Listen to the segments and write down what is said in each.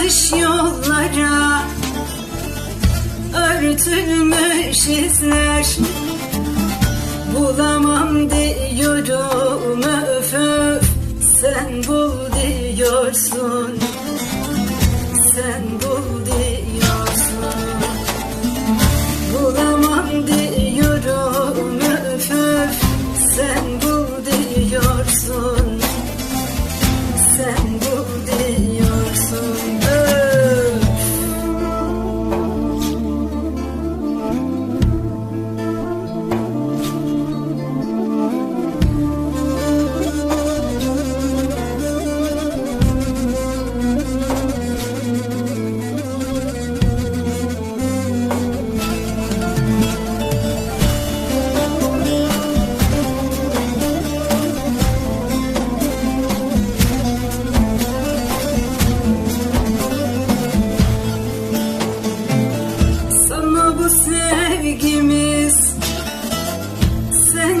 Açılmış yollara Örtülmüş izler. Bulamam diyorum öf öf Sen bul diyorsun.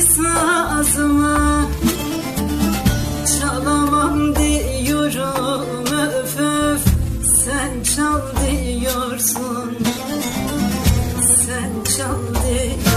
sazımı Çalamam diyorum öf öf. Sen çal diyorsun. Sen çal diyorsun.